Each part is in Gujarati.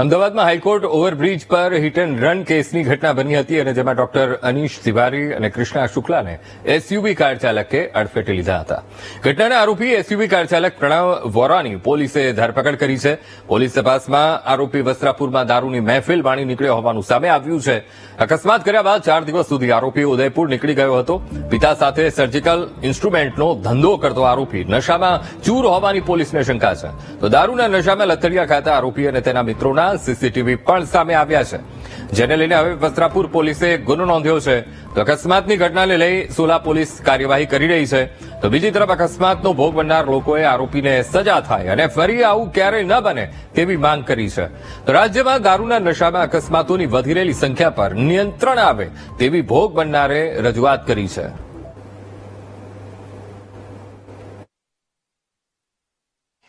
અમદાવાદમાં હાઈકોર્ટ ઓવરબ્રિજ પર હિટ એન્ડ રન કેસની ઘટના બની હતી અને જેમાં ડોક્ટર અનીશ તિવારી અને કૃષ્ણા શુક્લાને એસયુવી કાર ચાલકે અડફેટે લીધા હતા. ઘટનાના આરોપી એસયુવી કાર ચાલક પ્રણવ વોરાની પોલીસે ધરપકડ કરી છે. પોલીસ તપાસમાં આરોપી વસ્ત્રાપુરમાં દારૂની મહેફિલ માણી નીકળ્યો હોવાનું સામે આવ્યું છે. અકસ્માત કર્યા બાદ ચાર દિવસ સુધી આરોપી ઉદયપુર નીકળી ગયો હતો. પિતા સાથે સર્જિકલ ઇન્સ્ટ્રુમેન્ટનો ધંધો કરતો આરોપી નશામાં ચૂર હોવાની પોલીસને શંકા છે. તો દારૂના નશામાં લથડિયા ખાતા આરોપી અને તેના મિત્રોના સીસીટીવી પણ સામે આવ્યા છે. જેને લઈને હવે વસ્ત્રાપુર પોલીસે ગુનો નોંધ્યો છે. તો અકસ્માતની ઘટનાને લઈ સોલા પોલીસ કાર્યવાહી કરી રહી છે. તો બીજી તરફ અકસ્માતનો ભોગ બનનાર લોકોએ આરોપીને સજા થાય અને ફરી આવું ક્યારેય ન બને તેવી માંગ કરી છે. તો રાજ્યમાં દારૂના નશામાં અકસ્માતોની વધી રહેલી સંખ્યા પર નિયંત્રણ આવે તેવી ભોગ બનનારે રજૂઆત કરી છે.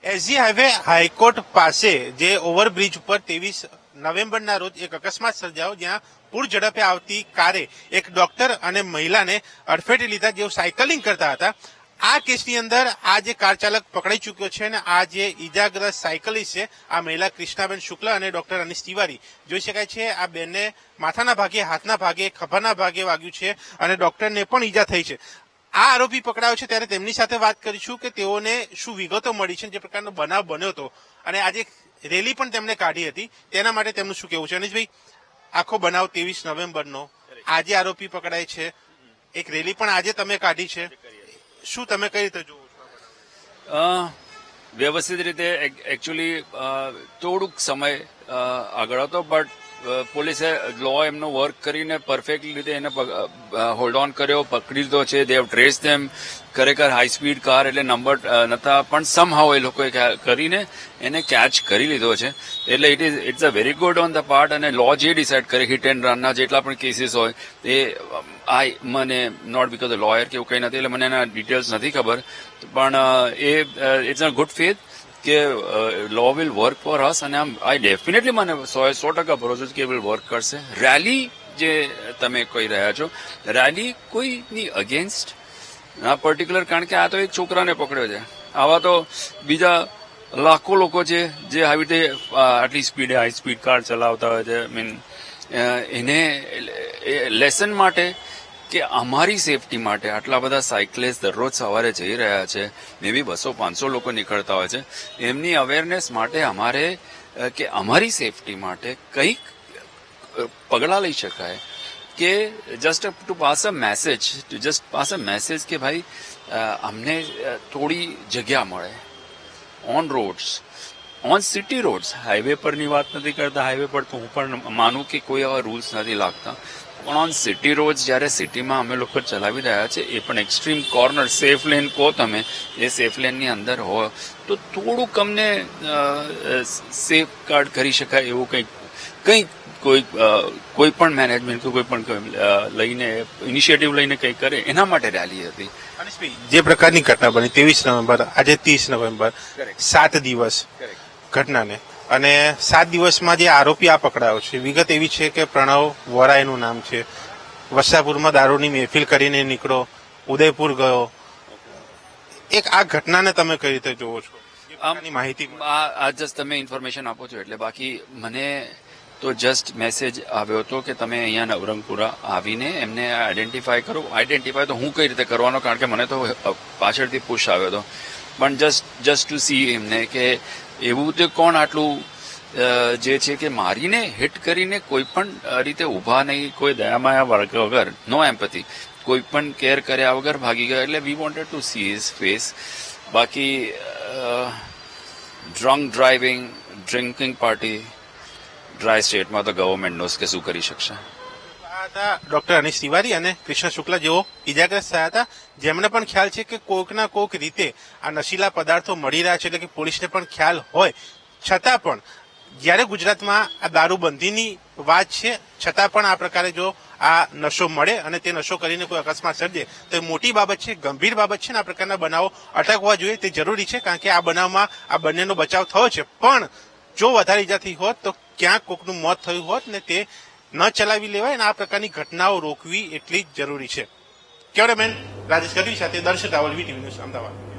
એસજી હાઈવે હાઈકોર્ટ પાસે જે ઓવરબ્રિજ ઉપર ત્રેવીસ નવેમ્બરના રોજ એક અકસ્માત સર્જાયો જ્યાં પૂર ઝડપે આવતી કારે એક ડોક્ટર અને મહિલાને અડફેટે લીધા જેઓ સાયકલિંગ કરતા હતા. આ કેસની અંદર આ જે કાર ચાલક પકડાઈ ચૂક્યો છે અને આ જે ઈજાગ્રસ્ત સાયકલિસ્ટ છે, આ મહિલા કૃષ્ણાબેન શુક્લા અને ડોક્ટર અનિશ તિવારી. જોઈ શકાય છે, આ બેનને માથાના ભાગે, હાથના ભાગે, ખભાના ભાગે વાગ્યું છે અને ડોક્ટરને પણ ઈજા થઈ છે. આ આરોપી પકડાયો છે ત્યારે તેમની સાથે વાત કરીશું કે તેઓને શું વિગતો મળી છે જે પ્રકારનો બનાવ બન્યો હતો. અને આજે રેલી પણ તેમણે કાઢી હતી. તેના માટે તેમનું શું કેવું છે? અનિશભાઈ, આખો બનાવ ત્રેવીસ નવેમ્બરનો. આજે આરોપી પકડાય છે. એક રેલી પણ આજે તમે કાઢી છે. શું તમે કઈ રીતે જુઓ વ્યવસ્થિત રીતે એકચ્યુઅલી થોડુંક સમય આગળ હતો બટ પોલીસે લો એમનો વર્ક કરીને પરફેક્ટલી રીતે એને હોલ્ડ ઓન કર્યો, પકડી લીધો છે. દે હેવ ટ્રેસ તેમ ખરેખર હાઈ સ્પીડ કાર એટલે નંબર નતા, પણ સમ હાઉ એ લોકોએ કરીને એને કેચ કરી લીધો છે. એટલે it is it's a very good on the part અને લો જે ડિસાઇડ કરે હિટ એન્ડ રનના જેટલા પણ કેસીસ હોય, એ આઈ મને નોટ બીકોઝ લોયર કે એવું કંઈ નથી, એટલે મને એના ડિટેલ્સ નથી ખબર. પણ એ ઇટ્સ અ ગુડ ફેથ કે law will work for us અને આમ આઈ ડેફિનેટલી મને સો સો ટકા ભરોસો છે કે વિલ વર્ક કરશે. રેલી જે તમે કહી રહ્યા છો રેલી કોઈની અગેન્સ્ટ આ પર્ટિક્યુલર કારણ કે આ તો એક છોકરાને પકડ્યો છે. આવા તો બીજા લાખો લોકો છે જે આવી રીતે આટલી સ્પીડે હાઈ સ્પીડ કાર ચલાવતા હોય છે. મીન એને લેસન માટે કે અમારી સેફટી માટે આટલા બધા સાયકલિસ્ટ દરરોજ સવારે જઈ રહ્યા છે. મે બી બસો, પાંચસો લોકો નીકળતા હોય છે. એમની અવેરનેસ માટે અમારે કે અમારી સેફટી માટે કંઈક પગલાં લઈ શકાય કે just to pass a message to just pass a message કે ભાઈ અમને થોડી જગ્યા મળે. On roads on city roads highway પરની વાત નથી કરતા. હાઈવે પર તો હું પણ માનું કે કોઈ આવા રૂલ્સ નથી લાગતા. પણ ઓન સિટી રોડ જ્યારે સિટીમાં અમે લોકો ચલાવી રહ્યા છે એ પણ એક્સ્ટ્રીમ કોર્નર સેફ લેન કહો તમે એ સેફ લેનની અંદર હો. તો થોડુંક અમને સેફ ગાર્ડ કરી શકાય એવું કંઈક કંઈક કોઈ કોઈ પણ મેનેજમેન્ટ કે કોઈ પણ કોઈ, લઈને ઇનિશિયેટિવ લઈને કંઈક કરે એના માટે રેલી હતી. જે પ્રકારની ઘટના બની ત્રેવીસ નવેમ્બર આજે ત્રીસ નવેમ્બર સાત દિવસ ઘટનાને. અને સાત દિવસમાં જે આરોપી આ પકડાયો છે વિગત એવી છે કે પ્રણવ વોરા એનું નામ છે. વસાપુરમાં દારૂની મહેફિલ કરીને નીકળો ઉદયપુર ગયો. એક આ ઘટનાને તમે કઈ રીતે જોવો છો? પ્રકારની માહિતી આ આ જસ્ટ તમે ઇન્ફોર્મેશન આપો છો એટલે બાકી મને તો જસ્ટ મેસેજ આવ્યો હતો કે તમે અહીંયા નવરંગપુરા આવીને એમને આઈડેન્ટિફાય કરો. આઈડેન્ટિફાય તો હું કઈ રીતે કરવાનો કારણ કે મને તો પાછળથી પુશ આવ્યો હતો. પણ જસ્ટ જસ્ટ ટુ સી એમને કે એવું તે કોણ આટલું જે છે કે મારીને, હિટ કરીને કોઈ પણ રીતે ઊભા નહીં, કોઈ દયામાયા વર્ગ વગર નો એમ્પથી કોઈ પણ કેર કર્યા વગર ભાગી ગયા. એટલે we wanted to see his face બાકી drunk driving drinking party dry સ્ટેટમાં તો ગવર્મેન્ટ નોસ કે શું કરી શકશે. આ હતા ડોક્ટર અનિશ તિવારી અને કૃષ્ણ શુક્લા જેઓ ઇજાગ્રસ્ત થયા હતા. જેમને પણ ખ્યાલ છે કે કોઈકના કોઈક રીતે આ નશીલા પદાર્થો મળી રહ્યા છે એટલે કે પોલીસને પણ ખ્યાલ હોય. છતાં પણ જ્યારે ગુજરાતમાં આ દારૂબંધીની વાત છે, છતાં પણ આ પ્રકારે જો આ નશો મળે અને તે નશો કરીને કોઈ અકસ્માત સર્જે, તો એ મોટી બાબત છે, ગંભીર બાબત છે ને આ પ્રકારના બનાવો અટકવા જોઈએ. તે જરૂરી છે કારણ કે આ બનાવમાં આ બંનેનો બચાવ થયો છે. પણ જો વધારે ઈજા થઈ હોત તો ક્યાંક કોકનું મોત થયું હોત ને તે ન ચલાવી લેવાય અને આ પ્રકારની ઘટનાઓ રોકવી એટલી જ જરૂરી છે. કેમેરામેન રાજેશ ગઢવી સાથે દર્શક રાવલ વીટીવી ન્યૂઝ અમદાવાદ.